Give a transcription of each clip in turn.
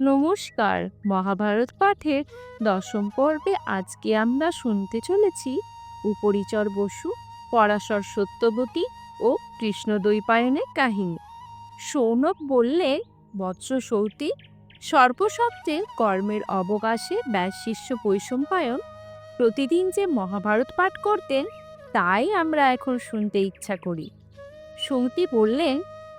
নমস্কার, মহাভারত পাঠের দশম পর্বে আজকে আমরা শুনতে চলেছি উপরিচর বসু, পরাশর সত্যবতী ও কৃষ্ণদ্বৈপায়নের কাহিনী। সৌনক বললে, বৎস সৌতি, সর্বশব্দে কর্মের অবকাশে ব্যাস শিষ্য বৈষম্পায়ন। প্রতিদিন যে মহাভারত পাঠ করতেন, তাই আমরা এখন শুনতে ইচ্ছা করি। সৌতি বললেন,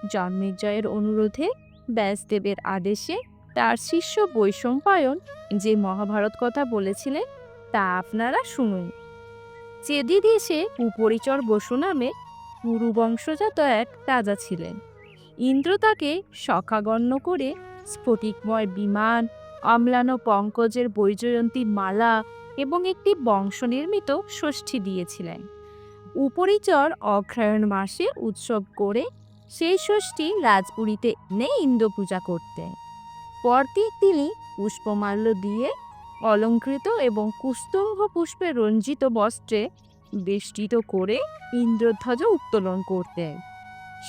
জন্মের জয়ের অনুরোধে ব্যাসদেবের আদেশে তার শিষ্য বৈশম্পায়ন যে মহাভারত কথা বলেছিলেন, তা আপনারা শুনুন। চেদি দেশে উপরিচর বসু নামে পুরু বংশজাত এক রাজা ছিলেন। ইন্দ্র তাকে সখাগণ্য করে স্ফটিকময় বিমান, অম্লান পঙ্কজের বৈজয়ন্তী মালা এবং একটি বংশনির্মিত ষষ্ঠী দিয়েছিলেন। উপরিচর অগ্রহায়ণ মাসে উৎসব করে সেই ষষ্ঠী রাজপুরীতে এনে ইন্দ্র পূজা করতেন। পরদিন তিনি পুষ্পমাল্য দিয়ে অলঙ্কৃত এবং কুস্তম্ভ পুষ্পে রঞ্জিত বস্ত্রে বেষ্টিত করে ইন্দ্রধ্বজ উত্তোলন করতেন।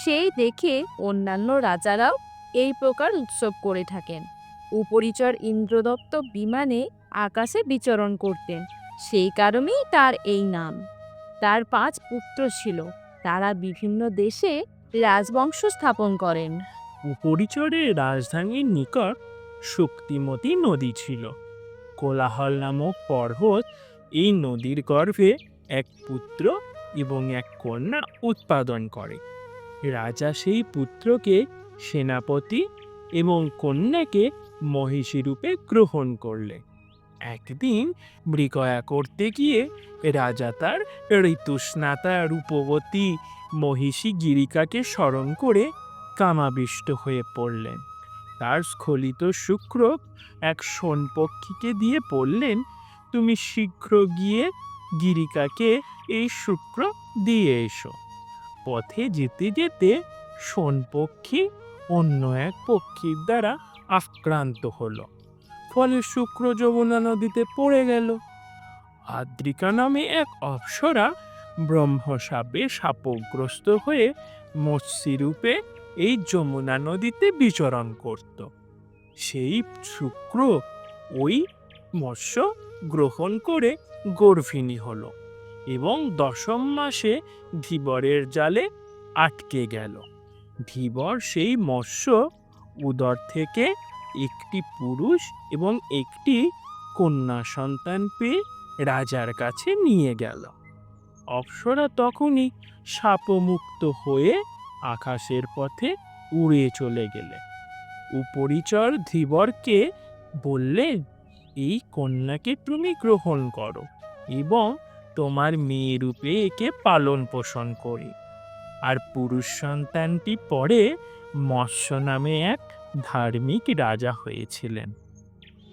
সেই দেখে অন্যান্য রাজারাও এই প্রকার উৎসব করে থাকেন। উপরিচর ইন্দ্রদত্ত বিমানে আকাশে বিচরণ করতেন। সেই কারণেই তার এই নাম। তার পাঁচ পুত্র ছিল। তারা বিভিন্ন দেশে রাজবংশ স্থাপন করেন। উপরিচরের রাজধানীর নিকট শক্তিমতী নদী ছিল। কোলাহল নামক পর্বত এই নদীর গর্ভে এক পুত্র এবং এক কন্যা উৎপাদন করে। রাজা সেই পুত্রকে সেনাপতি এবং কন্যাকে মহিষী রূপে গ্রহণ করলে। একদিন মৃগয়া করতে গিয়ে রাজা তার ঋতুস্নাতা রূপবতী মহিষী গিরিকাকে স্মরণ করে কামাবিষ্ট হয়ে পড়লেন। তার স্খলিত শুক্র এক সোনপক্ষীকে দিয়ে বললেন, তুমি শীঘ্র গিয়ে গিরিকাকে এই শুক্র দিয়ে এসো। পথে যেতে যেতে সোনপক্ষী অন্য এক পক্ষীর দ্বারা আক্রান্ত হলো। ফলে শুক্র যমুনা নদীতে পড়ে গেল। আদ্রিকা নামে এক অপ্সরা ব্রহ্মসাপে সাপগ্রস্ত হয়ে মৎস্যরূপে এই যমুনা নদীতে বিচরণ করত। সেই শুক্র ওই মৎস্য গ্রহণ করে গর্ভিণী হলো এবং দশম মাসে ধীবরের জালে আটকে গেল। ধীবর সেই মৎস্য উদর থেকে একটি পুরুষ এবং একটি কন্যা সন্তান পেয়ে রাজার কাছে নিয়ে গেল। অপ্সরা তখনই শাপমুক্ত হয়ে আকাশের পথে উড়ে চলে গেলে। উপরিচর ধীবরকে বললেন এই কন্যাকে তুমি গ্রহণ করো এবং তোমার মেয়ে রূপে একে পালন পোষণ করি। আর পুরুষ সন্তানটি পরে মৎস্য নামে এক ধার্মিক রাজা হয়েছিলেন।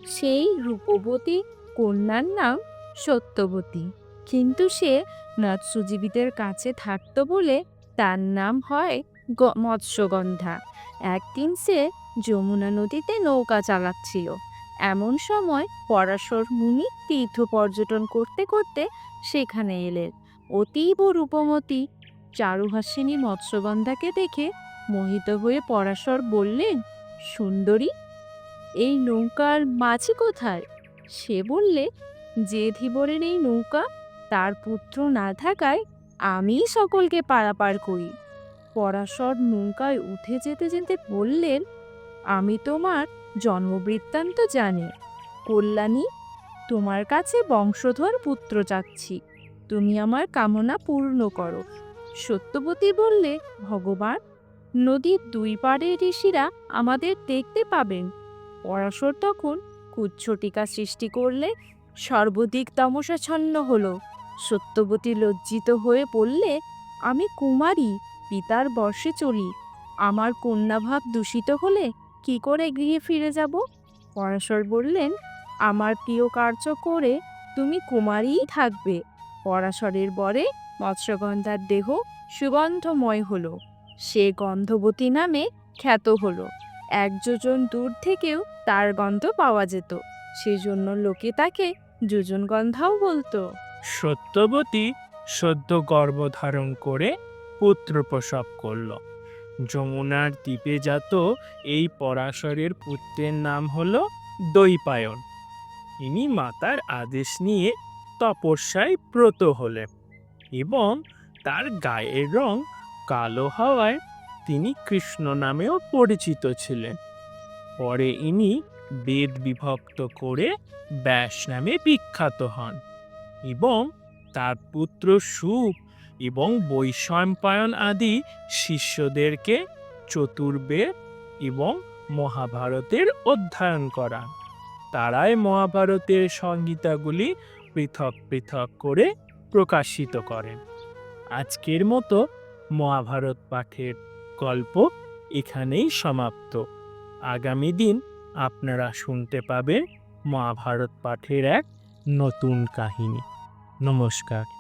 সেই রূপবতী কন্যার নাম সত্যবতী। কিন্তু সে মৎস্যজীবীদের কাছে থাকত বলে তার নাম হয় মৎস্যগন্ধা। একদিন সে যমুনা নদীতে নৌকা চালাচ্ছিল। এমন সময় পরাশর মুনি তীর্থ পর্যটন করতে করতে সেখানে এলেন। অতীব রূপমতী চারুহাসিনী মৎস্যগন্ধাকে দেখে মোহিত হয়ে পরাশর বললেন, সুন্দরী, এই নৌকার মাঝি কোথায়? সে বললে, যে ধীবরের এই নৌকা তার পুত্র না থাকায় আমিই সকলকে পারাপার করি। পরাশর নৌকায় উঠে যেতে যেতে বললেন, আমি তোমার জন্মবৃত্তান্ত জানি। কল্যাণী, তোমার কাছে বংশধর পুত্র চাচ্ছি। তুমি আমার কামনা পূর্ণ করো। সত্যবতী বললে, ভগবান, নদীর দুই পাড়ের ঋষিরা আমাদের দেখতে পাবেন। পরাশর তখন কুচ্ছটিকা সৃষ্টি করলে সর্বদিক তামসাচ্ছন্ন হলো। সত্যবতী লজ্জিত হয়ে বললে, আমি কুমারী, পিতার বর্ষে চলি আমার কন্যাভাব দূষিত হলে কি করে গৃহে ফিরে যাব? পরাশর বললেন, আমার প্রিয় কার্য করে তুমি কুমারীই থাকবে। পরাশরের বরে মৎস্যগন্ধার দেহ সুগন্ধময় হলো। সে গন্ধবতী নামে খ্যাত হলো। এক যোজন দূর থেকেও তার গন্ধ পাওয়া যেত। সেজন্য লোকে তাকে যোজন গন্ধাও বলতো। সত্যবতী সদ্য গর্ভধারণ করে পুত্র প্রসব করল। যমুনার দ্বীপে জাত এই পরাশরের পুত্রের নাম হল দৈপায়ন। ইনি মাতার আদেশ নিয়ে তপস্যায় ব্রত হলেন এবং তার গায়ের রং কালো হওয়ায় তিনি কৃষ্ণ নামেও পরিচিত ছিলেন। পরে ইনি বেদ বিভক্ত করে ব্যাস নামে বিখ্যাত হন। এবং তার পুত্র সুপ এবং বৈশম্পায়ন আদি শিষ্যদেরকে চতুর্বেদ এবং মহাভারতের অধ্যয়ন করান তারাই মহাভারতের সংহিতাগুলি পৃথক পৃথক করে প্রকাশিত করেন আজকের মতো মহাভারত পাঠের গল্প এখানেই সমাপ্ত। আগামী দিন আপনারা শুনতে পাবেন মহাভারত পাঠের এক নতুন কাহিনী। নমস্কার।